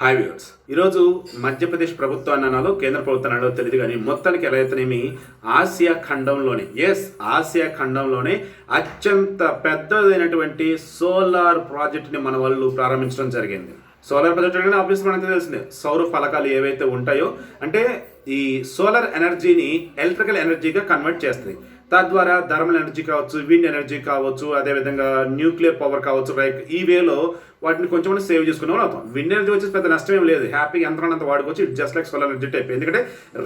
Hi viewers ఈరోజు మధ్యప్రదేశ్ ప్రభుత్వాన్ని అనాలో కేంద్ర ప్రభుత్వం అన్నాలో తెలియదు కానీ మొత్తానికి ఎలా అయితేనేమి ఆసియా ఖండంలోనే ఎస్ ఆసియా ఖండంలోనే అత్యంత పెద్దదైనటువంటి సోలార్ ప్రాజెక్ట్ని మన వాళ్ళు ప్రారంభించడం జరిగింది. సోలార్ ప్రాజెక్ట్ అంటే ఆబ్వియస్ మనకు తెలిసిందే సౌర ఫలకాలు ఏవైతే ఉంటాయో అంటే ఈ సోలార్ ఎనర్జీని ఎలక్ట్రికల్ ఎనర్జీగా కన్వర్ట్ చేస్తుంది తద్వారా థర్మల్ ఎనర్జీ కావచ్చు విండ్ ఎనర్జీ కావచ్చు అదేవిధంగా న్యూక్లియర్ పవర్ కావచ్చు లైక్ ఈ వేలో వాటిని కొంచెం సేవ్ చేసుకునే వాళ్ళు అవుతాం. విండ్ ఎనర్జీ వచ్చేసి పెద్ద నష్టం ఏం లేదు. హ్యాపీగా యంత్రాన్ని అంత వాడుకోవచ్చు. It just like solar energy type. ఎందుకంటే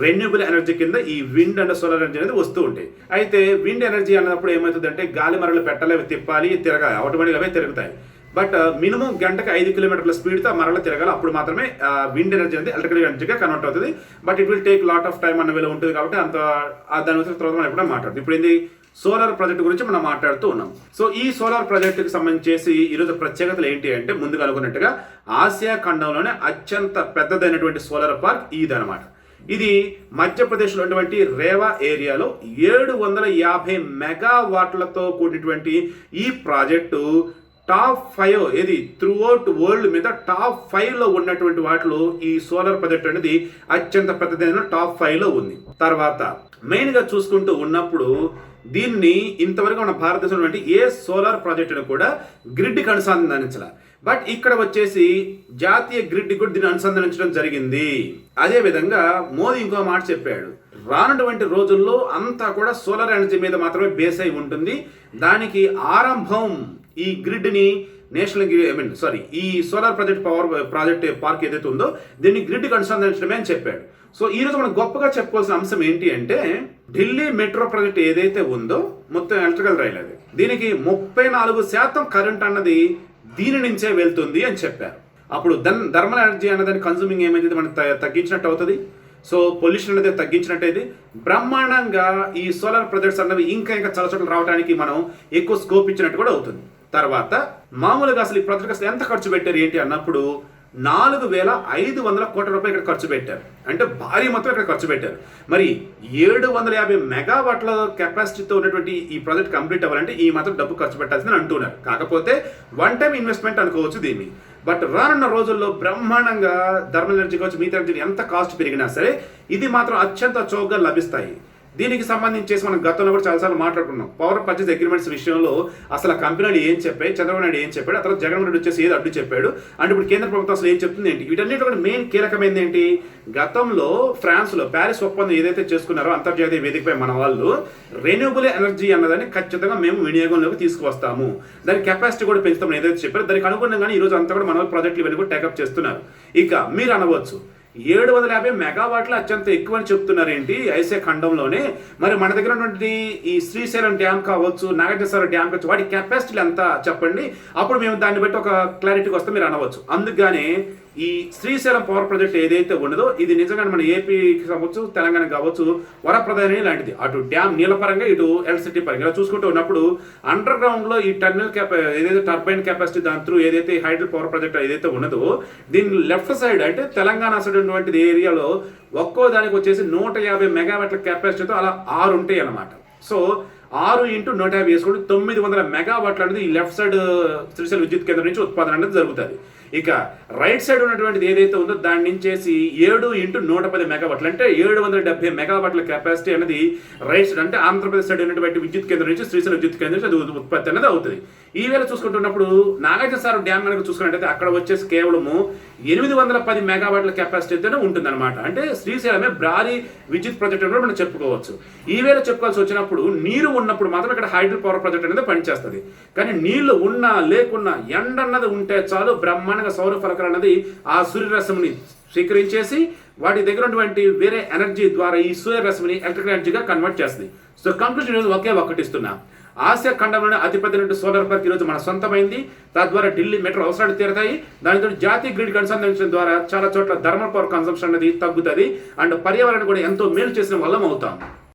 రెన్యూబుల్ ఎనర్జీ కింద ఈ విండ్ అండ్ సోలార్ ఎనర్జీ అనేది వస్తూ ఉంటాయి. అయితే విండ్ ఎనర్జీ అన్నప్పుడు ఏమవుతుందంటే గాలి మరలు పెట్టాలి అవి తిప్పాలి తిరగాలి. ఆటోమేటిక్గా అవే తిరుగుతాయి. బట్ మినిమం గంటకు ఐదు కిలోమీటర్ల స్పీడ్తో మరల తిరగాలి. అప్పుడు మాత్రమే విండ్ ఎనర్జీ అనేది ఎలక్ట్రికల్ ఎనర్జీగా కన్వర్ట్ అవుతుంది. But it will take lot of time అన్న వేళ ఉంటుంది కాబట్టి అంత దాని గురించి తర్వాత మనం ఎప్పుడైనా మాట్లాడుతుంది ఇప్పుడు ఏంది? సోలార్ ప్రాజెక్ట్ గురించి మనం మాట్లాడుతూ ఉన్నాం. సో ఈ సోలార్ ప్రాజెక్టుకి సంబంధించేసి ఈరోజు ప్రత్యేకతలు ఏంటి అంటే ముందుగా అనుకున్నట్టుగా ఆసియా ఖండంలోనే అత్యంత పెద్దదైనటువంటి సోలార్ పార్క్ ఇదనమాట ఇది మధ్యప్రదేశ్లో ఉన్నటువంటి రేవా ఏరియాలో ఏడు వందల యాభై మెగావాట్లతో కూడినటువంటి ఈ ప్రాజెక్టు టాప్ ఫైవ్ ఏది? త్రూ అవుట్ వరల్డ్ మీద టాప్ ఫైవ్లో ఉన్నటువంటి వాటిలో ఈ సోలార్ ప్రాజెక్ట్ అనేది అత్యంత పెద్దదైన టాప్ ఫైవ్లో ఉంది. తర్వాత మెయిన్గా చూసుకుంటూ ఉన్నప్పుడు దీన్ని ఇంతవరకు మన భారతదేశంలో ఏ సోలార్ ప్రాజెక్టును కూడా గ్రిడ్కి అనుసంధానించాల. బట్ ఇక్కడ వచ్చేసి జాతీయ గ్రిడ్ కూడా దీన్ని అనుసంధానించడం జరిగింది. అదే విధంగా మోదీ ఇంకో మాట చెప్పాడు. రానటువంటి రోజుల్లో అంతా కూడా సోలార్ ఎనర్జీ మీద మాత్రమే బేస్ అయి ఉంటుంది. దానికి ఆరంభం ఈ గ్రిడ్ని నేషనల్ ఐ మీన్ సారీ ఈ solar project power project park ఏదైతే ఉందో దీన్ని గ్రిడ్ అనుసంధానించడమే అని చెప్పాడు. సో ఈ రోజు మనం గొప్పగా చెప్పుకోవాల్సిన అంశం ఏంటి అంటే ఢిల్లీ మెట్రో ప్రాజెక్ట్ ఏదైతే ఉందో మొత్తం ఎలక్ట్రికల్ రైల్ అది. దీనికి ముప్పై నాలుగు శాతం కరెంట్ అన్నది దీని నుంచే వెళ్తుంది అని చెప్పారు. అప్పుడు దన్ థర్మల్ ఎనర్జీ అన్నదాన్ని కన్సూమింగ్ ఏమైతే మనం తగ్గించినట్టు అవుతుంది. సో పొల్యూషన్ అనేది తగ్గించినట్టయితే బ్రహ్మాండంగా ఈ సోలార్ ప్రాజెక్ట్స్ అన్నవి ఇంకా ఇంకా చాలా చోట్ల రావడానికి మనం ఎక్కువ స్కోప్ ఇచ్చినట్టు కూడా అవుతుంది. తర్వాత మామూలుగా అసలు ఈ ప్రాజెక్ట్ అసలు ఎంత ఖర్చు పెట్టారు ఏంటి అన్నప్పుడు నాలుగు వేల ఐదు వందల కోట్ల రూపాయలు ఇక్కడ ఖర్చు పెట్టారు. అంటే భారీ మొత్తం ఇక్కడ ఖర్చు పెట్టారు. మరి ఏడు వందల యాభై మెగావాట్ల కెపాసిటీతో ఉన్నటువంటి ఈ ప్రాజెక్ట్ కంప్లీట్ అవ్వాలంటే ఈ మాత్రం డబ్బు ఖర్చు పెట్టాల్సిందని అంటున్నారు. కాకపోతే వన్ టైం ఇన్వెస్ట్మెంట్ అనుకోవచ్చు దీన్ని. బట్ రానున్న రోజుల్లో బ్రహ్మాండంగా థర్మల్ ఎనర్జీ కావచ్చు మిగతా ఎనర్జీ ఎంత కాస్ట్ పెరిగినా సరే ఇది మాత్రం అత్యంత చౌకగా లభిస్తాయి. దీనికి సంబంధించేసి మనం గతంలో కూడా చాలాసార్లు మాట్లాడుకున్నాం. పవర్ పర్చేస్ అగ్రిమెంట్స్ విషయంలో అసలు ఆ కంపెనీలు ఏం చెప్పాయి చంద్రబాబు నాయుడు ఏం చెప్పాడు తర్వాత జగన్మోహన్ రెడ్డి వచ్చేసి ఏది అడ్డు చెప్పాడు. అండ్ ఇప్పుడు కేంద్ర ప్రభుత్వం అసలు ఏం చెప్తుంది ఏంటి? వీటన్నిటి కూడా మెయిన్ కీలకమైనది ఏంటి? గతంలో ఫ్రాన్స్లో ప్యారిస్ ఒప్పందం ఏదైతే చేసుకున్నారో అంతర్జాతీయ వేదికపై మన వాళ్ళు రెన్యూబుల్ ఎనర్జీ అన్నదాన్ని ఖచ్చితంగా మేము వినియోగంలోకి తీసుకువస్తాము. దాని కెపాసిటీ కూడా పెంచుతామని ఏదైతే చెప్పారు దానికి అనుగుణంగానే ఈ రోజు అంతా కూడా మన ప్రాజెక్టులు ఇవన్నీ కూడా టేకప్ చేస్తున్నారు. ఇక మీరు అనవచ్చు ఏడు వందల యాభై మెగావాట్లు అత్యంత ఎక్కువ అని చెప్తున్నారు ఏంటి ఐసే ఖండంలోనే. మరి మన దగ్గర ఉన్నటువంటి ఈ శ్రీశైలం డ్యామ్ కావచ్చు నాగేశ్వర డ్యామ్ కావచ్చు వాటి కెపాసిటీలు ఎంత చెప్పండి? అప్పుడు మేము దాన్ని బట్టి ఒక క్లారిటీకి వస్తే మీరు అనవచ్చు. అందుకనే ఈ శ్రీశైలం పవర్ ప్రాజెక్ట్ ఏదైతే ఉండదో ఇది నిజంగా మన ఏపీకి కావచ్చు తెలంగాణ కావచ్చు వరప్రధాని లాంటిది. అటు డ్యామ్ నీళ్ళ పరంగా ఇటు ఎలక్ట్రిసిటీ పరంగా. ఇలా చూసుకుంటూ ఉన్నప్పుడు అండర్ గ్రౌండ్లో ఈ టర్నల్ కెపా ఏదైతే టర్బైన్ కెపాసిటీ దాని త్రూ ఏదైతే హైడ్రల్ పవర్ ప్రాజెక్ట్ ఏదైతే ఉన్నదో దీని లెఫ్ట్ సైడ్ అంటే తెలంగాణ సైడ్ ఉన్నటువంటి ఏరియాలో ఒక్కో దానికి వచ్చేసి నూట యాభై మెగావాట్ల కెపాసిటీతో అలా ఆరు ఉంటాయి అన్నమాట. సో ఆరు ఇంటూ నూట యాభై వేసుకుంటే తొమ్మిది వందల మెగావాట్లు అనేది ఈ లెఫ్ట్ సైడ్ శ్రీశైల విద్యుత్ కేంద్రం నుంచి ఉత్పాదన అనేది జరుగుతుంది. ఇక రైట్ సైడ్ ఉన్నటువంటిది ఏదైతే ఉందో దాని నుంచేసి ఏడు ఇంటూ నూట పది మెగావాట్లు అంటే ఏడు వందల డెబ్బై మెగావాట్ల కెపాసిటీ అనేది రైట్ సైడ్ అంటే ఆంధ్రప్రదేశ్ సైడ్ ఉన్నటువంటి విద్యుత్ కేంద్రం నుంచి శ్రీశైలం విద్యుత్ కేంద్రం నుంచి అది ఉత్పత్తి అనేది అవుతుంది. ఈ వేళ చూసుకుంటున్నప్పుడు నాగార్జున సార్ డ్యామ్ కనుక చూసుకున్నట్టయితే అక్కడ వచ్చేసి కేవలము ఎనిమిది వందల పది మెగావాట్ల కెపాసిటీతోనే ఉంటుందన్నమాట. అంటే శ్రీశైలమే భారీ విద్యుత్ ప్రాజెక్ట్ కూడా మనం చెప్పుకోవచ్చు. ఈ వేళ చెప్పుకోవాల్సి వచ్చినప్పుడు నీరు ఉన్నప్పుడు మాత్రం ఇక్కడ హైడ్రల్ పవర్ ప్రాజెక్ట్ అనేది పనిచేస్తుంది. కానీ నీళ్ళు ఉన్నా లేకున్నా ఎండ అన్నది ఉంటే చాలు బ్రహ్మాండంగా సౌర ఫలకలు అన్నది ఆ సూర్యరశ్మిని స్వీకరించేసి వాటి దగ్గర ఉన్నటువంటి వేరే ఎనర్జీ ద్వారా ఈ సూర్యరశ్మిని ఎలక్ట్రికల్ ఎనర్జీగా కన్వర్ట్ చేస్తుంది. సో కంక్లూజన్ ఒకే ఒక్కటి ఇస్తున్నా ఆసియా ఖండంలోనే అతిపెద్ద సోలార్ పార్క్ ఈరోజు మన సొంతమైంది. తద్వారా ఢిల్లీ మెట్రో అవసరాలు తీరుతాయి. దానితో జాతీయ గ్రిడ్ అనుసంధానించడం ద్వారా చాలా చోట్ల థర్మల్ పవర్ కన్సంప్షన్ అనేది తగ్గుతుంది. అండ్ పర్యావరణం కూడా ఎంతో మేలు చేసిన వల్ల అవుతాం